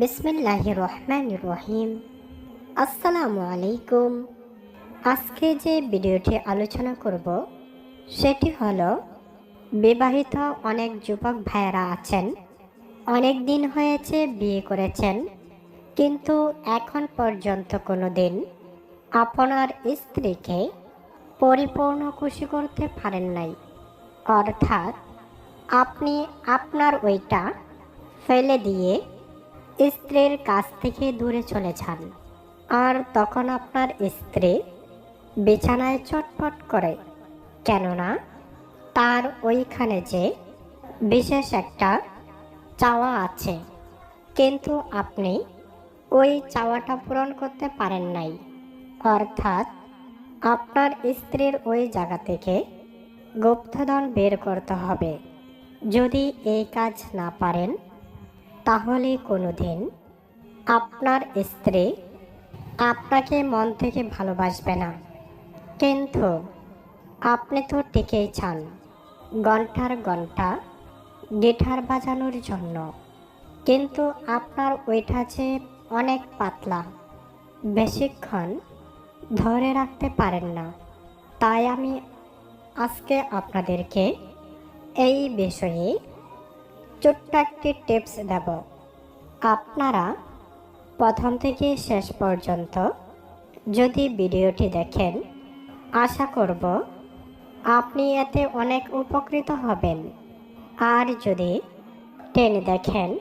বিসমিল্লাহ রহমান রহিম আসসালামু আলাইকুম আজকে যে ভিডিওটি আলোচনা করব, সেটি হলো, বিবাহিত অনেক যুবক ভাইয়েরা আছেন, অনেক দিন হয়েছে বিয়ে করেছেন, কিন্তু এখন পর্যন্ত কোনো দিন আপনার স্ত্রীকে পরিপূর্ণ খুশি করতে পারেন নাই। অর্থাৎ আপনি আপনার ওইটা ফেলে দিয়ে স্ত্রীর কাছ থেকে দূরে চলে যান। আর তখন আপনার স্ত্রী বিছানায় চটপট করে, কেননা তার ওইখানে যে বিশেষ একটা চাওয়া আছে, কিন্তু আপনি ওই চাওয়াটা পূরণ করতে পারেন নাই। অর্থাৎ আপনার স্ত্রীর ওই জায়গা থেকে গুপ্তধন বের করতে হবে। যদি এই কাজ না পারেন তাহলে কোনো দিন আপনার স্ত্রী আপনাকে মন থেকে ভালোবাসবে না। কিন্তু আপনি তো টিকেই চান ঘণ্টার ঘণ্টা গিটার বাজানোর জন্য। কিন্তু আপনার ওইটা যে অনেক পাতলা, বেশিক্ষণ ধরে রাখতে পারেন না। তাই আমি আজকে আপনাদেরকে এই বিষয়ে ছোট্ট একটি টিপস দেব। আপনারা প্রথম থেকে শেষ পর্যন্ত যদি ভিডিওটি দেখেন, আশা করব আপনি এতে অনেক উপকৃত হবেন। আর যদি টেনে দেখেন,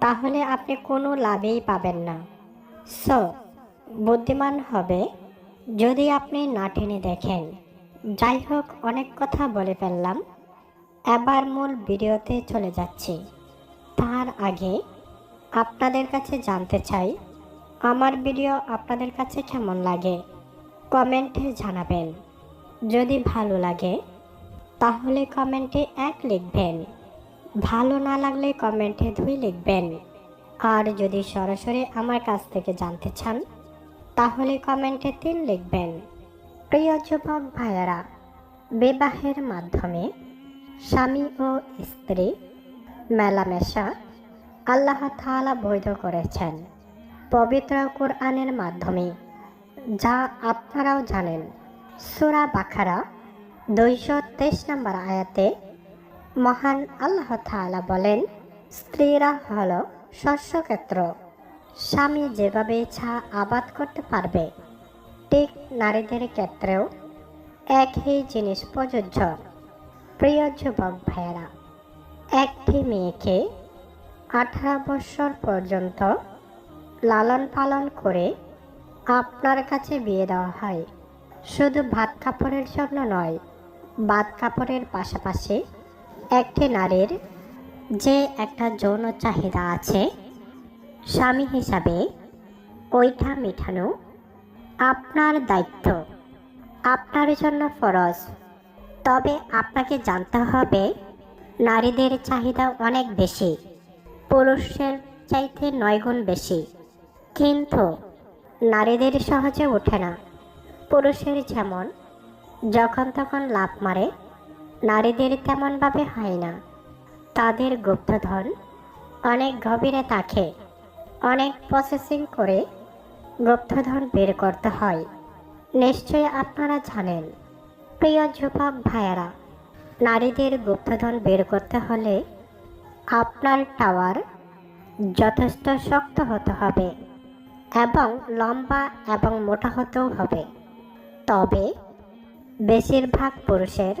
তাহলে আপনি কোনো লাভেই পাবেন না। সো, বুদ্ধিমান হবে যদি আপনি না টেনে দেখেন। যাই হোক, অনেক কথা বলে ফেললাম। এবার মূল ভিডিওতে চলে যাচ্ছি। তার আগে আপনাদের কাছে জানতে চাই, আমার ভিডিও আপনাদের কাছে কেমন লাগে? কমেন্টে জানাবেন। যদি ভালো লাগে, তাহলে কমেন্টে এক লিখবেন। ভালো না লাগলে কমেন্টে দুই লিখবেন। আর যদি সরাসরি আমার কাছ থেকে জানতে চান, তাহলে কমেন্টে তিন লিখবেন। প্রিয় যুবক ভাইয়েরা, বিবাহের মাধ্যমে স্বামী ও স্ত্রী মেলামেশা আল্লাহ তাআলা বৈধ করেছেন। পবিত্র কোরআনের মাধ্যমে। যা আপনারাও জানেন। সুরা বাখারা দুইশো তেইশ নম্বর আয়াতে মহান আল্লাহ তাআলা বলেন, স্ত্রীরা হল শস্যক্ষেত্র। স্বামী যেভাবে ইচ্ছা আবাদ করতে পারবে, ঠিক নারীদের ক্ষেত্রেও একই জিনিস প্রযোজ্য। প্রিয় যুবক ভাইয়েরা, একটি মেয়েকে আঠারো বছর পর্যন্ত লালন পালন করে আপনার কাছে বিয়ে দেওয়া হয়। শুধু ভাত কাপড়ের জন্য নয় ভাত কাপড়ের পাশাপাশি একটি নারীর যে একটা যৌন চাহিদা আছে, স্বামী হিসাবে ওইটা মেটানো আপনার দায়িত্ব। আপনার জন্য ফরজ। তবে আপনাকে জানতে হবে, নারীদের চাহিদা অনেক বেশি, পুরুষের চাইতে নয় গুণ বেশি। কিন্তু নারীদের সহজে ওঠে না। পুরুষের যেমন, যখন তখন লাভ মারে, নারীদের তেমনভাবে হয় না। তাদের গুপ্তধন অনেক গভীরে থাকে, অনেক প্রসেসিং করে গুপ্তধন বের করতে হয়। নিশ্চয়ই আপনারা জানেন। প্রিয় যুবক ভাইয়েরা, নারীদের গুপ্তধন বের করতে হলে আপনার টাওয়ার যথেষ্ট শক্ত হতে হবে এবং লম্বা এবং মোটা হতেও হবে। তবে বেশিরভাগ পুরুষের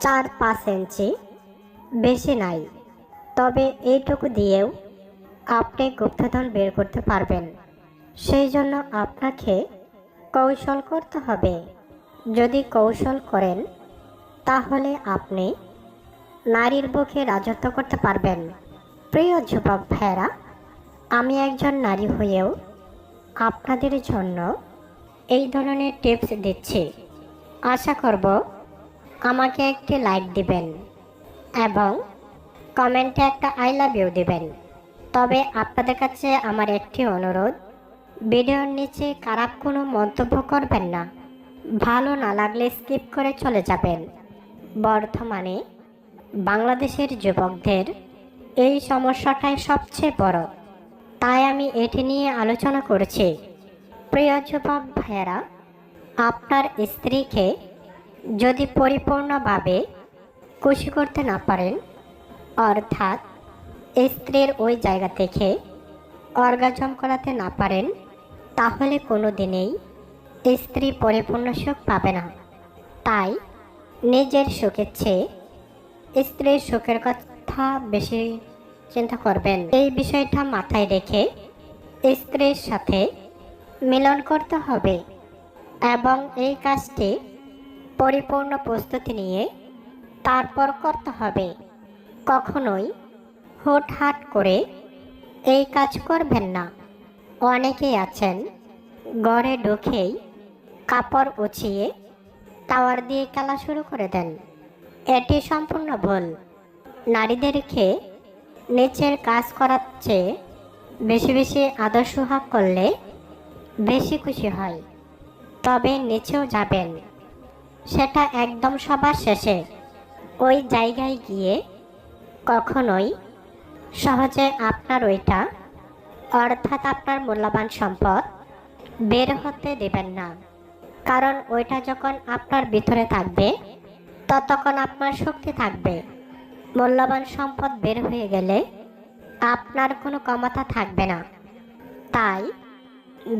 চার পাঁচ ইঞ্চি বেশি নাই। তবে এইটুকু দিয়েও আপনি গুপ্তধন বের করতে পারবেন। সেই জন্য আপনাকে কৌশল করতে হবে। যদি কৌশল করেন, তাহলে আপনি নারীর বুকে রাজত্ব করতে পারবেন। প্রিয় যুবক ভাইয়েরা, আমি একজন নারী হয়েও আপনাদের জন্য এই ধরনের টিপস দিচ্ছি। আশা করব আমাকে একটি লাইক দিবেন এবং কমেন্টে একটা আই লাভ ইউ দিবেন। তবে আপনাদের কাছে আমার একটি অনুরোধ, ভিডিওর নিচে খারাপ কোনো মন্তব্য করবেন না। ভালো না লাগলে স্কিপ করে চলে যাবেন। বর্তমানে বাংলাদেশের যুবকদের এই সমস্যাটাই সবচেয়ে বড়। তাই আমি এটি নিয়ে আলোচনা করছি। প্রিয় যুবক ভাইয়েরা, আপনার স্ত্রীকে যদি পরিপূর্ণভাবে খুশি করতে না পারেন, অর্থাৎ স্ত্রীর ওই জায়গা থেকে অর্গাজম করাতে না পারেন, তাহলে কোনো দিনেই স্ত্রী পরিপূর্ণ সুখ পাবে না। তাই নিজের সুখের চেয়ে স্ত্রীর সুখের কথা বেশি চিন্তা করবেন। এই বিষয়টা মাথায় রেখে স্ত্রীর সাথে মিলন করতে হবে এবং এই কাজটি পরিপূর্ণ প্রস্তুতি নিয়ে তারপর করতে হবে। কখনোই হুটহাট করে এই কাজ করবেন না। অনেকেই আছেন ঘরে ঢুকেই কাপড় উছিয়ে টাওয়ার দিয়ে খেলা শুরু করে দেন। এটি সম্পূর্ণ ভুল। নারীদেরকে নিচের কাজ করার চেয়ে বেশি বেশি আদর সোহাগ করলে বেশি খুশি হয়। তবে নিচেও যাবেন। সেটা একদম সবার শেষে। ওই জায়গায় গিয়ে কখনোই সহজে আপনার ওইটা, অর্থাৎ আপনার মূল্যবান সম্পদ বের হতে দেবেন না। কারণ ওইটা যখন আপনার ভিতরে থাকবে, ততক্ষণ আপনার শক্তি থাকবে। মূল্যবান সম্পদ বের হয়ে গেলে আপনার কোনো ক্ষমতা থাকবে না। তাই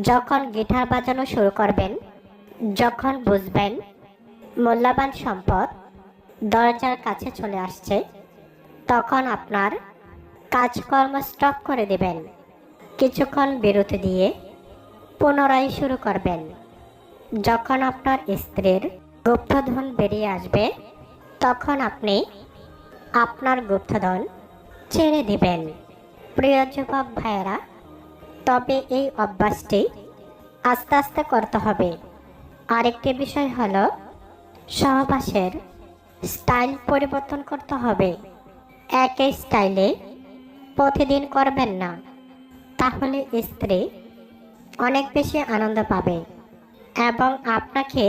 যখন গিটার বাজানো শুরু করবেন, যখন বুঝবেন মূল্যবান সম্পদ দরজার কাছে চলে আসছে, তখন আপনার কাজকর্ম স্টপ করে দেবেন। কিছুক্ষণ বিরতি দিয়ে পুনরায় শুরু করবেন। যখন আপনার স্ত্রীর গুপ্তধন বেরিয়ে আসবে, তখন আপনি আপনার গুপ্তধন ছেড়ে দিবেন। প্রিয় যুবক ভাইয়েরা, তবে এই অভ্যাসটি আস্তে আস্তে করতে হবে। আরেকটি বিষয় হলো, সহবাসের স্টাইল পরিবর্তন করতে হবে। একই স্টাইলে প্রতিদিন করবেন না, তাহলে স্ত্রী অনেক বেশি আনন্দ পাবে। এবং আপনাকে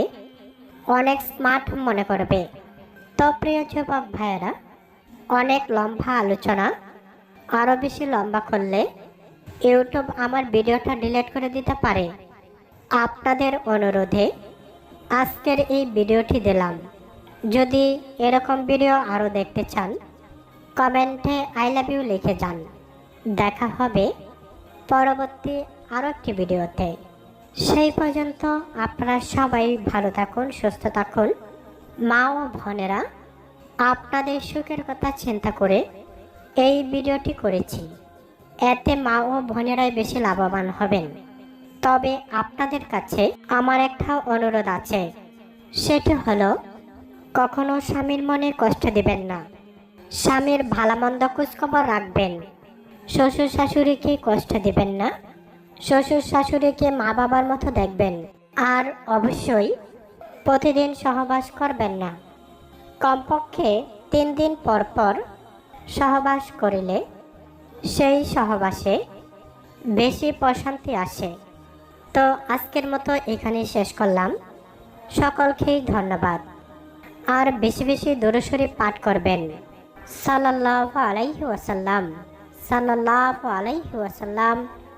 অনেক স্মার্ট মনে করবে। তো প্রিয় যুবক ভাইয়েরা, অনেক লম্বা আলোচনা আরও বেশি লম্বা করলে ইউটিউব আমার ভিডিওটা ডিলিট করে দিতে পারে। আপনাদের অনুরোধে আজকের এই ভিডিওটি দিলাম। যদি এরকম ভিডিও আরও দেখতে চান, কমেন্টে আই লাভ ইউ লিখে যান। দেখা হবে পরবর্তী আরও একটি ভিডিওতে। সেই পর্যন্ত আপনারা সবাই ভালো থাকুন, সুস্থ থাকুন। মা ও বোনেরা, আপনাদের সুখের কথা চিন্তা করে এই ভিডিওটি করেছি। এতে মা ও বোনেরাই বেশি লাভবান হবেন। তবে আপনাদের কাছে আমার একটা অনুরোধ আছে। সেটি হলো, কখনো স্বামীর মনে কষ্ট দিবেন না। স্বামীর ভালামন্দ খোঁজখবর রাখবেন। শ্বশুর শাশুড়িকে কষ্ট দিবেন না। শ্বশুর শাশুড়িকে মা বাবার মতো দেখবেন। আর অবশ্যই প্রতিদিন সহবাস করবেন না। কমপক্ষে তিন দিন পর পর সহবাস করিলে সেই সহবাসে বেশি প্রশান্তি আসে। তো আজকের মতো এখানেই শেষ করলাম। সকলকেই ধন্যবাদ। আর বেশি বেশি দূরস্বরী পাঠ করবেন। সাল্লাহ আলাইহি ওয়াসাল্লাম। সাল্লাহ আলাইহি ওয়াসাল্লাম।